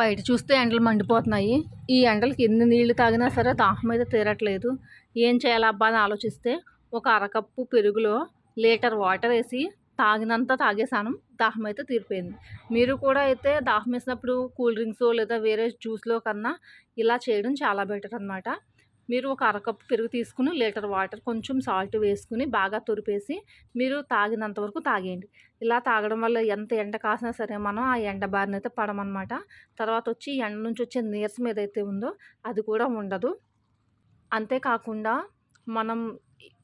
బయట చూస్తే ఎండలు మండిపోతున్నాయి. ఈ ఎండలకి ఎన్ని నీళ్ళు తాగినా సరే దాహం మీద తీరట్లేదు. ఏం చేయాలబ్బా అని ఆలోచిస్తే ఒక అరకప్పు పెరుగులో లీటర్ వాటర్ వేసి తాగినంత తాగేసాను దాహం అయితే తీరిపోయింది. మీరు కూడా అయితే దాహం వేసినప్పుడు కూల్ డ్రింక్స్ లేదా వేరే జ్యూస్లో కన్నా ఇలా చేయడం చాలా బెటర్ అనమాట మీరు ఒక అరకప్పు పెరుగు తీసుకుని లీటర్ వాటర్ కొంచెం సాల్ట్ వేసుకుని బాగా తురిపేసి మీరు తాగినంత వరకు తాగేయండి. ఇలా తాగడం వల్ల ఎంత ఎండ కాసినా సరే మనం ఆ ఎండ బారిన అయితే పడమన్నమాట. తర్వాత వచ్చి ఎండ నుంచి వచ్చే నీరసం ఏదైతే ఉందో అది కూడా ఉండదు. అంతేకాకుండా మనం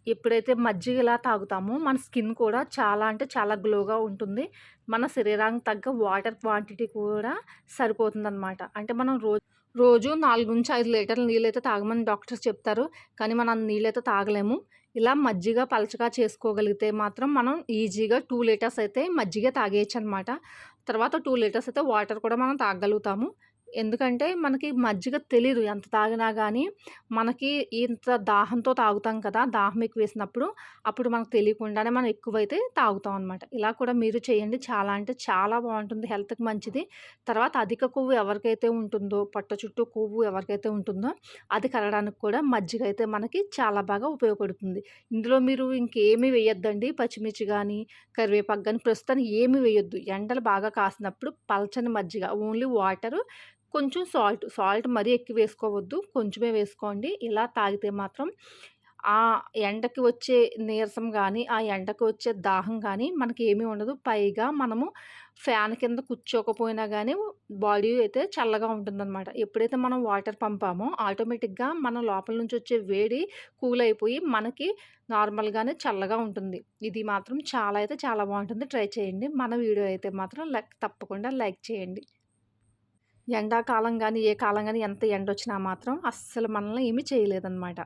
ఎప్పుడైతే మజ్జిగ ఇలా తాగుతామో మన స్కిన్ కూడా చాలా అంటే చాలా గ్లోగా ఉంటుంది. మన శరీరానికి తగ్గ వాటర్ క్వాంటిటీ కూడా సరిపోతుంది అంటే మనం రోజు రోజు నాలుగు నుంచి ఐదు లీటర్ల నీళ్ళైతే తాగమని డాక్టర్స్ చెప్తారు. కానీ మనం నీళ్ళైతే తాగలేము. ఇలా మజ్జిగ పలచగా చేసుకోగలిగితే మాత్రం మనం ఈజీగా టూ లీటర్స్ అయితే మజ్జిగ తాగేయచ్చు అనమాట తర్వాత టూ లీటర్స్ అయితే వాటర్ కూడా మనం తాగలుగుతాము ఎందుకంటే మనకి మజ్జిగ తెలీదు ఎంత తాగినా కానీ మనకి ఇంత దాహంతో తాగుతాం కదా దాహం ఎక్కువ వేసినప్పుడు అప్పుడు మనకు తెలియకుండానే మనం ఎక్కువైతే తాగుతాం అనమాట ఇలా కూడా మీరు చేయండి. చాలా అంటే చాలా బాగుంటుంది. హెల్త్కి మంచిది. తర్వాత అధిక కొవ్వు ఎవరికైతే ఉంటుందో పట్ట చుట్టూ కొవ్వు ఎవరికైతే ఉంటుందో అది కరగడానికి కూడా మజ్జిగ అయితే మనకి చాలా బాగా ఉపయోగపడుతుంది. ఇందులో మీరు ఇంకేమీ వేయొద్దండి. పచ్చిమిర్చి కానీ కరివేపాకు కానీ ప్రస్తుతానికి ఏమి వేయొద్దు. ఎండలు బాగా కాసినప్పుడు పల్చని మజ్జిగ ఓన్లీ వాటరు కొంచెం సాల్ట్ సాల్ట్ మరీ ఎక్కువ వేసుకోవద్దు. కొంచెమే వేసుకోండి. ఇలా తాగితే మాత్రం ఆ ఎండకి వచ్చే నీరసం కానీ ఆ ఎండకి వచ్చే దాహం కానీ మనకి ఏమీ ఉండదు. పైగా మనము ఫ్యాన్ కింద కూర్చోకపోయినా కానీ బాడీ అయితే చల్లగా ఉంటుందన్నమాట. ఎప్పుడైతే మనం వాటర్ పంపామో ఆటోమేటిక్గా మన లోపల నుంచి వచ్చే వేడి కూల్ అయిపోయి మనకి నార్మల్గానే చల్లగా ఉంటుంది. ఇది మాత్రం చాలా అయితే చాలా బాగుంటుంది. ట్రై చేయండి. మన వీడియో అయితే మాత్రం లైక్ తప్పకుండా లైక్ చేయండి. ఎండాకాలం కానీ ఏ కాలం కానీ ఎంత ఎండ వచ్చినా మాత్రం అస్సలు మనల్ని ఏమీ చేయలేదన్నమాట.